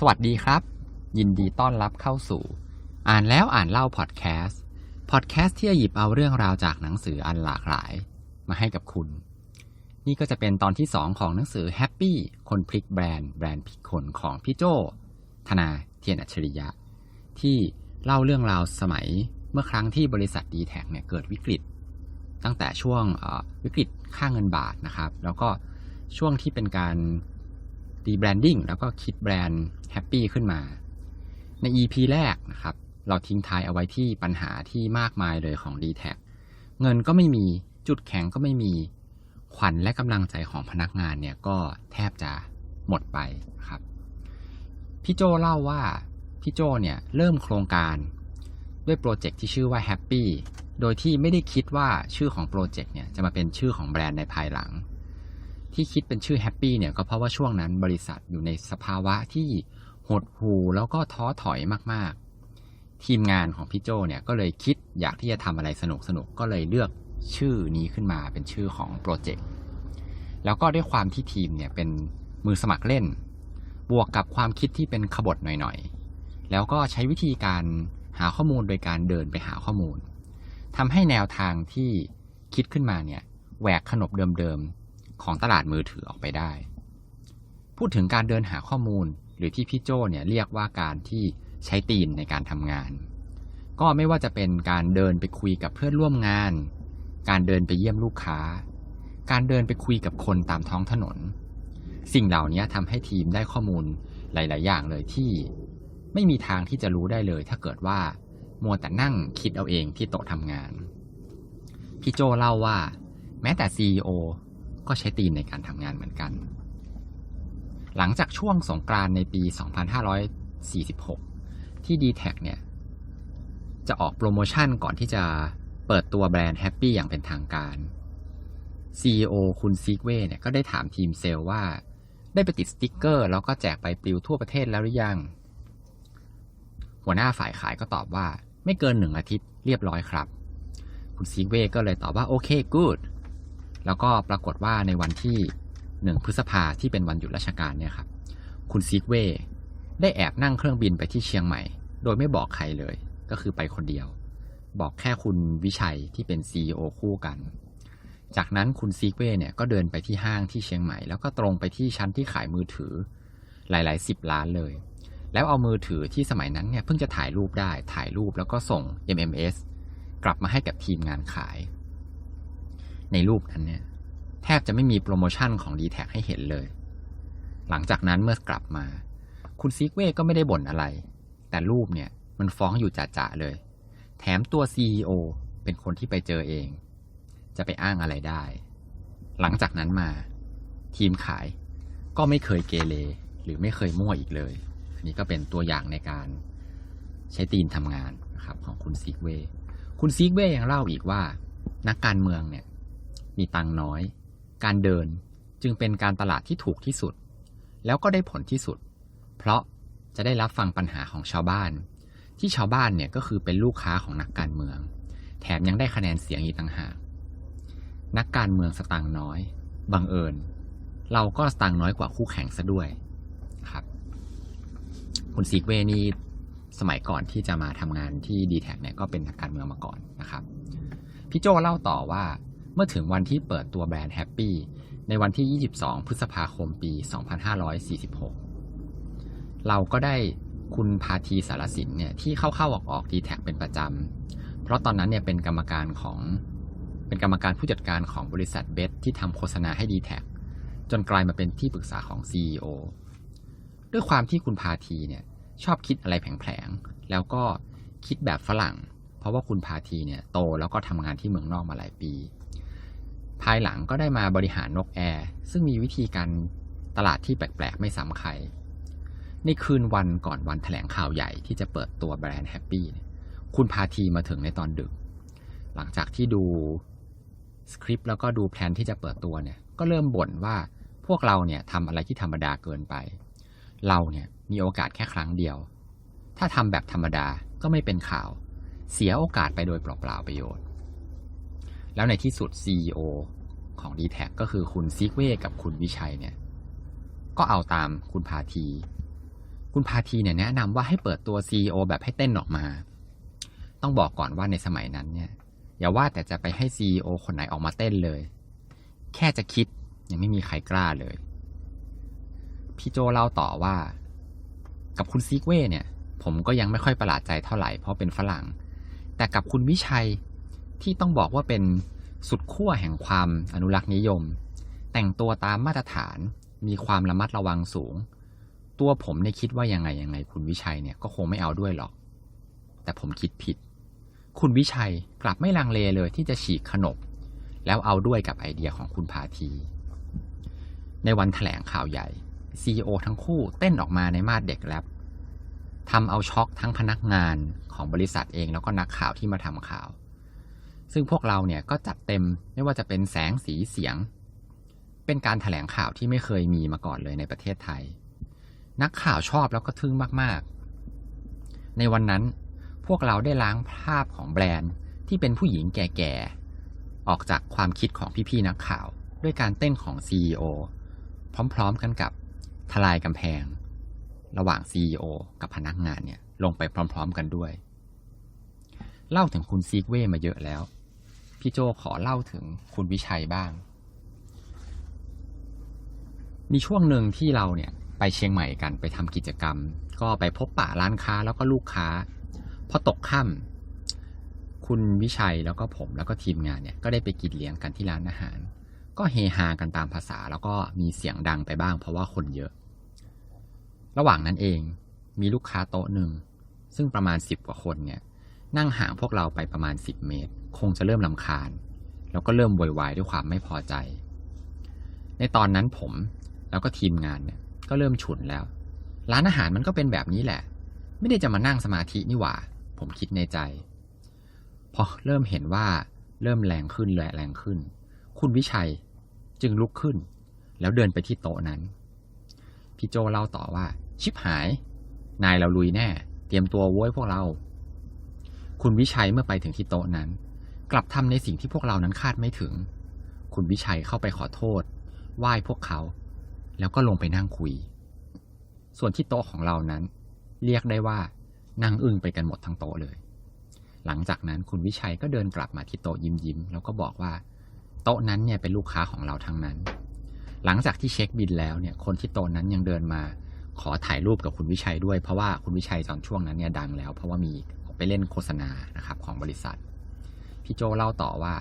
สวัสดีครับ ยินดีต้อนรับเข้าสู่ อ่านแล้วอ่านเล่าพอดแคสต์พอดแคสต์ที่จะหยิบเอาเรื่องราวจากหนังสืออันหลากหลาย มาให้กับคุณ นี่ก็จะเป็นตอนที่ 2 ของหนังสือ Happy คนพลิกแบรนด์แบรนด์พลิกคนของพี่โจธนาเทียนอัจฉริยะ ที่เล่าเรื่องราวสมัยเมื่อครั้งที่บริษัท d t แท็เนี่ยเกิดวิกฤต ตั้งแต่ช่วงวิกฤตค่าเงินบาทนะครับ แล้วก็ช่วงที่เป็นการ ดีแบรนดิ้งแล้วก็คิดแบรนด์แฮปปี้ขึ้นมา ใน EP แรกนะครับ เราทิ้งท้ายเอาไว้ที่ปัญหาที่มากมายเลยของ d t แทเงินก็ไม่มีจุดแข็งก็ไม่มี ขวัญและกำลังใจของพนักงานเนี่ยก็แทบจะหมดไปครับ พี่โจเล่าว่า พี่โจเนี่ยเริ่มโครงการด้วยโปรเจกต์ที่ชื่อว่า Happy โดยที่ไม่ได้คิดว่าชื่อของโปรเจกต์เนี่ยจะมาเป็นชื่อของแบรนด์ในภายหลัง ที่คิดเป็นชื่อ Happy เนี่ยก็เพราะว่าช่วงนั้นบริษัทอยู่ในสภาวะที่หดหู่แล้วก็ท้อถอยมากๆ ทีมงานของพี่โจเนี่ยก็เลยคิดอยากที่จะทำอะไรสนุกสนุกก็เลยเลือกชื่อนี้ขึ้นมาเป็นชื่อของโปรเจกต์แล้วก็ด้วยความที่ทีมเนี่ยเป็นมือสมัครเล่น บวกกับความคิดที่เป็นขบฏหน่อยๆ แล้วก็ใช้วิธีการหาข้อมูลโดยการเดินไปหาข้อมูลทำให้แนวทางที่คิดขึ้นมาเนี่ยแหวกขนบเดิม ของตลาดมือถือออกไปได้ พูดถึงการเดินหาข้อมูลหรือที่พี่โจเนี่ยเรียกว่าการที่ใช้ตีนในการทำงาน ก็ไม่ว่าจะเป็นการเดินไปคุยกับเพื่อนร่วมงาน การเดินไปเยี่ยมลูกค้า การเดินไปคุยกับคนตามท้องถนน สิ่งเหล่านี้ทำให้ทีมได้ข้อมูลหลาย ๆ อย่างเลยที่ไม่มีทางที่จะรู้ได้เลย ถ้าเกิดว่ามัวแต่นั่งคิดเอาเองที่โต๊ะทำงาน พี่โจเล่าว่า แม้แต่ CEO ก็ใช้ตีนในการทำงานเหมือนกัน หลังจากช่วงสงกรานต์ในปี 2546 ที่ d t แทเนี่ย จะออกโปรโมชั่นก่อนที่จะเปิดตัวแบรนด์ Happy อย่างเป็นทางการ CEO คุณซิกเว่เนี่ยก็ได้ถามทีมเซลล์ว่า ได้ไปติดสติ๊กเกอร์ แล้วก็แจกใบปลิวทั่วประเทศแล้วหรือยัง หัวหน้าฝ่ายขายก็ตอบว่า ไม่เกินหนึ่งอาทิตย์เรียบร้อยครับ คุณซิกเว่ก็เลยตอบว่า โอเค good แล้วก็ปรากฏว่าในวันที่หนึ่งพฤษภาที่เป็นวันหยุดราชการเนี่ยครับ คุณซิกเว่ได้แอบนั่งเครื่องบินไปที่เชียงใหม่ โดยไม่บอกใครเลย ก็คือไปคนเดียว บอกแค่คุณวิชัยที่เป็น CEO คู่กัน จากนั้นคุณซีกเว่เนี่ยก็เดินไปที่ห้างที่เชียงใหม่ แล้วก็ตรงไปที่ชั้นที่ขายมือถือ หลายๆสิบล้านเลย แล้วเอามือถือที่สมัยนั้นเนี่ยเพิ่งจะถ่ายรูปได้ถ่ายรูปแล้วก็ส่ง MMS กลับมาให้กับทีมงานขาย ในรูปนั้นเนี่ยแทบจะไม่มีโปรโมชั่นของ d t แทให้เห็นเลย หลังจากนั้นเมื่อกลับมา คุณซีกเว่ก็ไม่ได้บ่นอะไร แต่รูปเนี่ยมันฟ้องอยู่จ่าๆเลย แถมตัว CEO เป็นคนที่ไปเจอเอง จะไปอ้างอะไรได้ หลังจากนั้นมา ทีมขายก็ไม่เคยเกเรหรือไม่เคยมั่วอีกเลยอันนี้ก็เป็นตัวอย่างในการใช้ตีนทำงานนะครับของคุณซีกเวย์คุณซีกเวย์ยังเล่าอีกว่า นักการเมืองเนี่ย มีตังค์น้อย การเดินจึงเป็นการตลาดที่ถูกที่สุด แล้วก็ได้ผลที่สุด เพราะจะได้รับฟังปัญหาของชาวบ้าน ที่ชาวบ้านเนี่ยก็คือเป็นลูกค้าของนักการเมือง แถมยังได้คะแนนเสียงอีกต่างหาก นักการเมืองสตางค์น้อย บังเอิญ เราก็สตางค์น้อยกว่าคู่แข่งซะด้วยครับ คุณซีเวนี่สมัยก่อนที่จะมาทำงานที่ d t แทเนี่ยก็เป็นนักการเมืองมาก่อนนะครับ พี่โจเล่าต่อว่า มื่อถึงวันที่เปิดตัวแบรนด์แฮปปี้ในวันที่ 22 พฤษภาคมปี 2546 เราก็ได้คุณพาทีสารสินเนี่ยที่เข้าๆออกๆ d t แท็เป็นประจำ เพราะตอนนั้นเนี่ยเป็นกรรมการของเป็นกรรมการผู้จัดการของบริษัทเบสที่ทำโฆษณาให้ d t แท็จนกลายมาเป็นที่ปรึกษาของ CEO ด้วยความที่คุณพาทีเนี่ยชอบคิดอะไรแผลงๆ แล้วก็คิดแบบฝรั่ง เพราะว่าคุณพาทีเนี่ยโตแล้วก็ทำงานที่เมืองนอกมาหลายปี ภายหลังก็ได้มาบริหารนกแอร์ซึ่งมีวิธีการตลาดที่แปลก ๆ ไม่ซ้ำใคร ในคืนวันก่อนวันแถลงข่าวใหญ่ที่จะเปิดตัวแบรนด์แฮปปี้คุณพาทีมาถึงในตอนดึก หลังจากที่ดูสคริปต์แล้วก็ดูแผนที่จะเปิดตัวเนี่ยก็เริ่มบ่นว่าพวกเราเนี่ยทำอะไรที่ธรรมดาเกินไป เราเนี่ยมีโอกาสแค่ครั้งเดียว ถ้าทำแบบธรรมดาก็ไม่เป็นข่าว เสียโอกาสไปโดยเปล่าๆประโยชน์ แล้วในที่สุด CEO ของ d t แทก็คือคุณซิกเว่กับคุณวิชัยเนี่ย ก็เอาตามคุณพาที คุณพาทีเนี่ยแนะนำว่าให้เปิดตัว CEO แบบให้เต้นออกมา ต้องบอกก่อนว่าในสมัยนั้นเนี่ย อย่าว่าแต่จะไปให้ CEO คนไหนออกมาเต้นเลย แค่จะคิดยังไม่มีใครกล้าเลย พี่โจเล่าต่อว่า กับคุณซีกเว่เนี่ย ผมก็ยังไม่ค่อยประหลาดใจเท่าไหร่เพราะเป็นฝรั่ง แต่กับคุณวิชัย ที่ต้องบอกว่าเป็นสุดขั้วแห่งความอนุรักษ์นิยม แต่งตัวตามมาตรฐานมีความระมัดระวังสูง ตัวผมเนี่ยคิดว่ายังไงยังไง คุณวิชัยเนี่ยก็คงไม่เอาด้วยหรอก แต่ผมคิดผิด คุณวิชัยกลับไม่ลังเลเลยที่จะฉีกขนบ แล้วเอาด้วยกับไอเดียของคุณพาที ในวันถแถลงข่าวใหญ่ CEO ทั้งคู่เต้นออกมาในมาดเด็กแรปทำเอาช็อกทั้งพนักงานของบริษัทเองแล้วก็นักข่าวที่มาทำข่าว ซึ่งพวกเราเนี่ยก็จัดเต็มไม่ว่าจะเป็นแสงสีเสียง เป็นการถแถลงข่าวที่ไม่เคยมีมาก่อนเลยในประเทศไทย นักข่าวชอบแล้วก็ทึ่งมากๆ ในวันนั้นพวกเราได้ล้างภาพของแบรนด์ที่เป็นผู้หญิงแก่ๆ ออกจากความคิดของพี่ๆนักข่าว ด้วยการเต้นของ CEO พร้อมๆกันกับทลายกำแพง ระหว่าง CEO กับพนักงานเนี่ยลงไปพร้อมๆกันด้วย เล่าถึงคุณซีกเว่มาเยอะแล้ว พี่โจขอเล่าถึงคุณวิชัยบ้าง มีช่วงหนึ่งที่เราเนี่ยไปเชียงใหม่กันไปทำกิจกรรม ก็ไปพบปะร้านค้าแล้วก็ลูกค้าพอตกค่ำคุณวิชัยแล้วก็ผมแล้วก็ทีมงานเนี่ยก็ได้ไปกินเลี้ยงกันที่ร้านอาหาร ก็เฮฮากันตามภาษาแล้วก็มีเสียงดังไปบ้าง เพราะว่าคนเยอะ ระหว่างนั้นเองมีลูกค้าโต๊ะหนึ่งซึ่งประมาณสิบกว่าคนเนี่ยนั่งห่างพวกเราไปประมาณสิบเมตร คงจะเริ่มลำคาญ แล้วก็เริ่มโวยวายด้วยความไม่พอใจ ในตอนนั้นผมแล้วก็ทีมงานเนี่ยก็เริ่มฉุนแล้ว ร้านอาหารมันก็เป็นแบบนี้แหละ ไม่ได้จะมานั่งสมาธินี่หว่า ผมคิดในใจ พอเริ่มเห็นว่าเริ่มแรงขึ้นแรงขึ้น คุณวิชัยจึงลุกขึ้น แล้วเดินไปที่โต๊ะนั้น พี่โจเล่าต่อว่า ชิบหาย นายเราลุยแน่ เตรียมตัวโว้ยพวกเรา คุณวิชัยเมื่อไปถึงที่โต๊ะนั้น กลับทำในสิ่งที่พวกเรานั้นคาดไม่ถึง คุณวิชัยเข้าไปขอโทษ ไหว้พวกเขา แล้วก็ลงไปนั่งคุย ส่วนที่โต๊ะของเรานั้น เรียกได้ว่านั่งอึ้งไปกันหมดทั้งโต๊ะเลย หลังจากนั้นคุณวิชัยก็เดินกลับมาที่โต๊ะยิ้มยิ้มแล้วก็บอกว่า โต๊ะนั้นเนี่ยเป็นลูกค้าของเราทั้งนั้น หลังจากที่เช็คบินแล้วเนี่ย คนที่โต๊ะนั้นยังเดินมาขอถ่ายรูปกับคุณวิชัยด้วย เพราะว่าคุณวิชัยตอนช่วงนั้นเนี่ยดังแล้ว เพราะว่ามีไปเล่นโฆษณานะครับของบริษัท พี่โจเล่าต่อว่า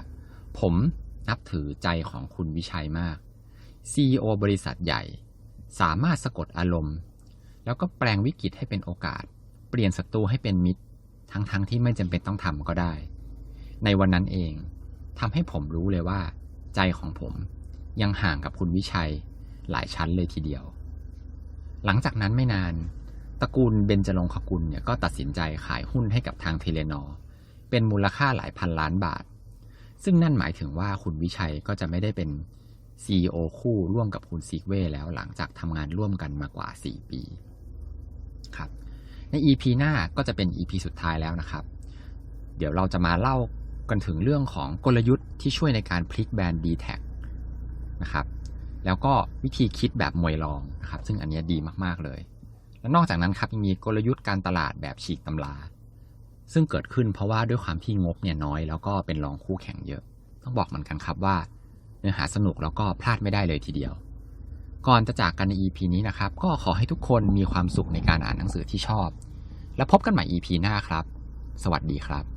ผมนับถือใจของคุณวิชัยมาก CEO บริษัทใหญ่ สามารถสะกดอารมณ์ แล้วก็แปลงวิกฤตให้เป็นโอกาส เปลี่ยนศัตรูให้เป็นมิตร ทั้งๆทที่ไม่จำเป็นต้องทำก็ได้ ในวันนั้นเองทำให้ผมรู้เลยว่า ใจของผมยังห่างกับคุณวิชัยหลายชั้นเลยทีเดียว หลังจากนั้นไม่นานตระกูลเบญจรงคกุลเนี่ยก็ตัดสินใจขายหุ้นให้กับทางเทเลนอ เป็นมูลค่าหลายพันล้านบาท ซึ่งนั่นหมายถึงว่าคุณวิชัยก็จะไม่ได้เป็น CEO คู่ร่วมกับคุณซิกเว่แล้วหลังจากทำงานร่วมกันมากว่า 4 ปีครับใน EP หน้าก็จะเป็น EP สุดท้ายแล้วนะครับ เดี๋ยวเราจะมาเล่ากันถึงเรื่องของกลยุทธ์ที่ช่วยในการพลิกแบรนด์ d t แทนะครับ แล้วก็วิธีคิดแบบมวยรองนะครับ ซึ่งอันนี้ดีมาก ๆ เลย และนอกจากนั้นครับยังมีกลยุทธ์การตลาดแบบฉีกตำรา ซึ่งเกิดขึ้นเพราะว่าด้วยความที่งบเนี่ยน้อย แล้วก็เป็นรองคู่แข่งเยอะ ต้องบอกเหมือนกันครับว่า เนื้อหาสนุกแล้วก็พลาดไม่ได้เลยทีเดียว ก่อนจะจากกันใน EP นี้นะครับ ก็ขอให้ทุกคนมีความสุขในการอ่านหนังสือที่ชอบ แล้วพบกันใหม่ EP หน้าครับ สวัสดีครับ